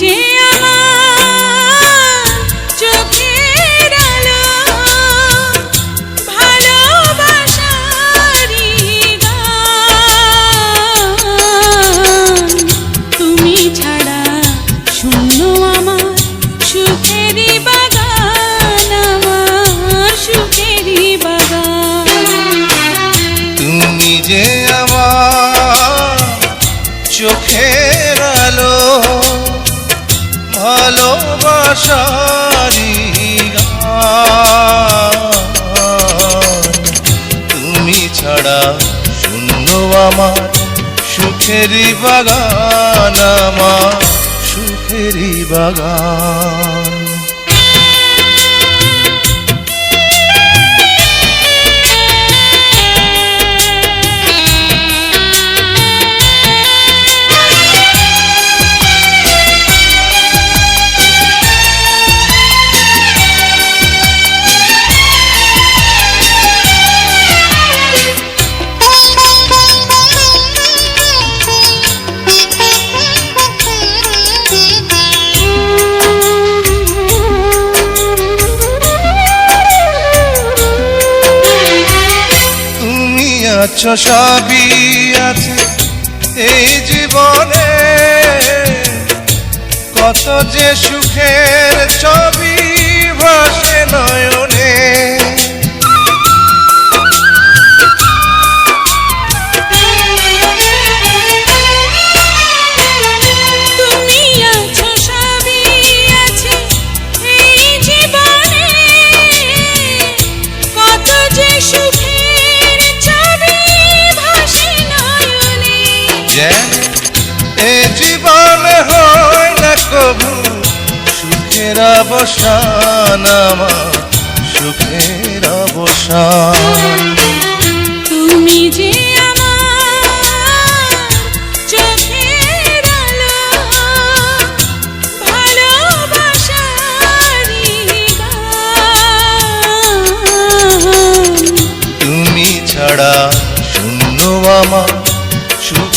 যে ছাড়া শূন্য আমার সুখের বাগান আমার সুখের বাগান। আছো সবই আছে এই জীবনে। কত যে সুখের ছবি ভাস যেন এ জীবনে হয় না কভু সুখের অবসান আমার সুখের অবসান।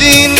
দিন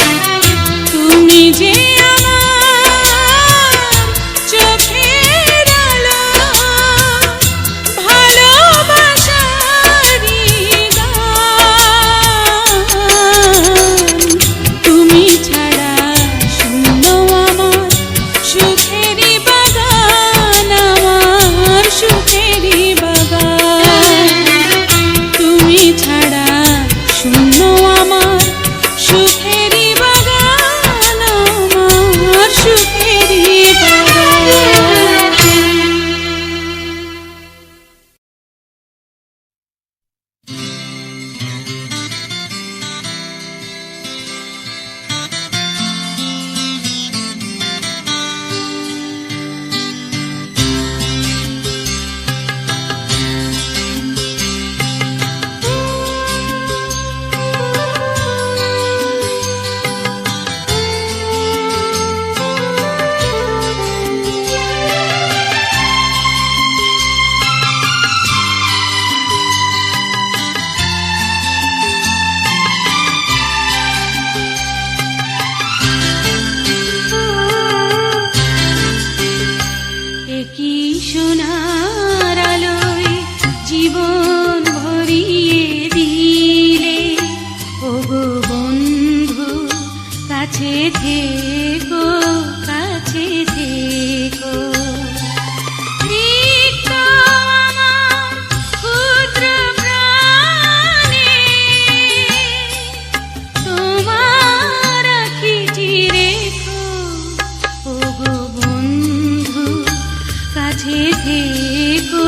কাছে থেকো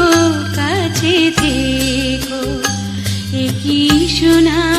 কাছে থেকো। কি শোনা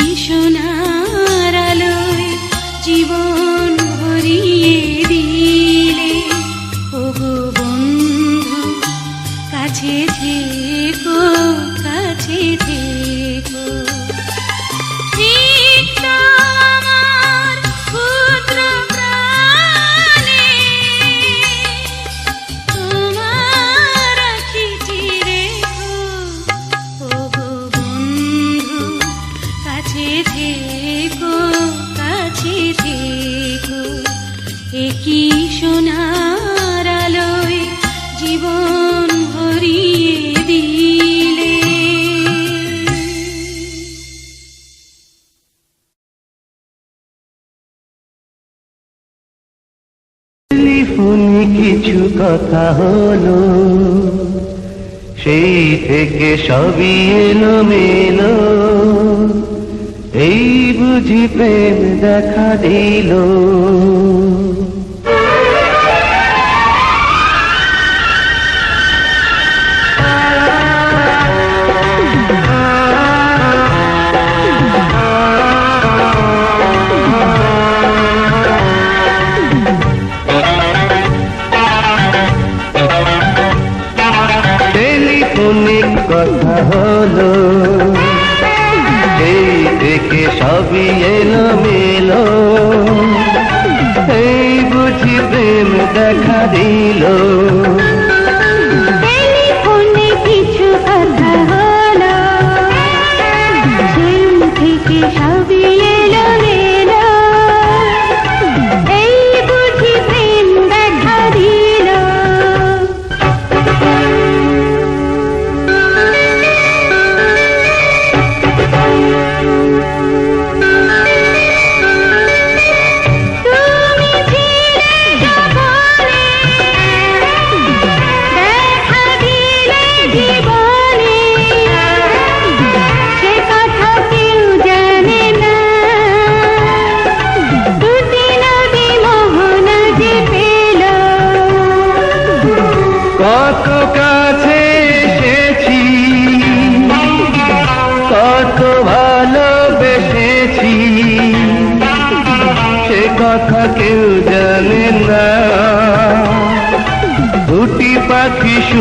একই কিছু কথা হলো সেই থেকে সবই এলো মেলো এই বুঝি প্রেম দেখা দিল। সবই এলো মেলো এই বুঝি প্রেম দেখা দিল।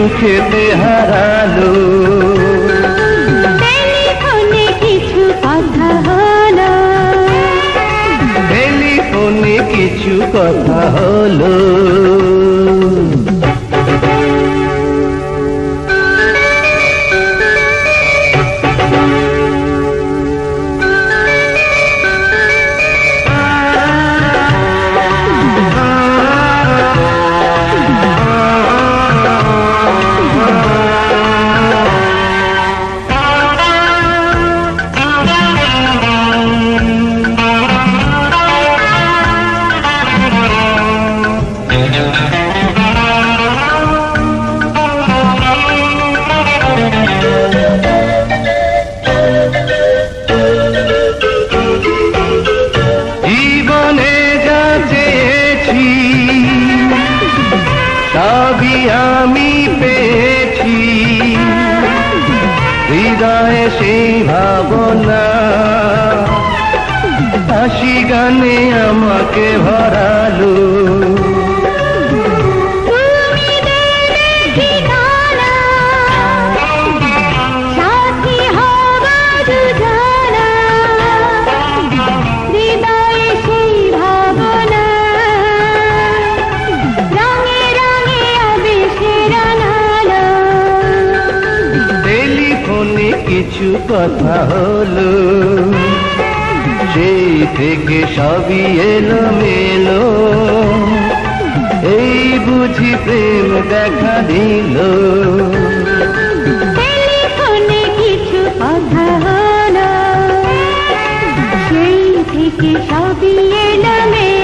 সুখেতে হারালো টেলিফোনে কিছু কথা হলো। টেলিফোনে কিছু কথা হলো। কিছু কথা হলো। সেই থেকে সবই এলো মেলো এই বুঝি প্রেম দেখা দিল। কিছু কথা সেই থেকে সবই এলো মেলো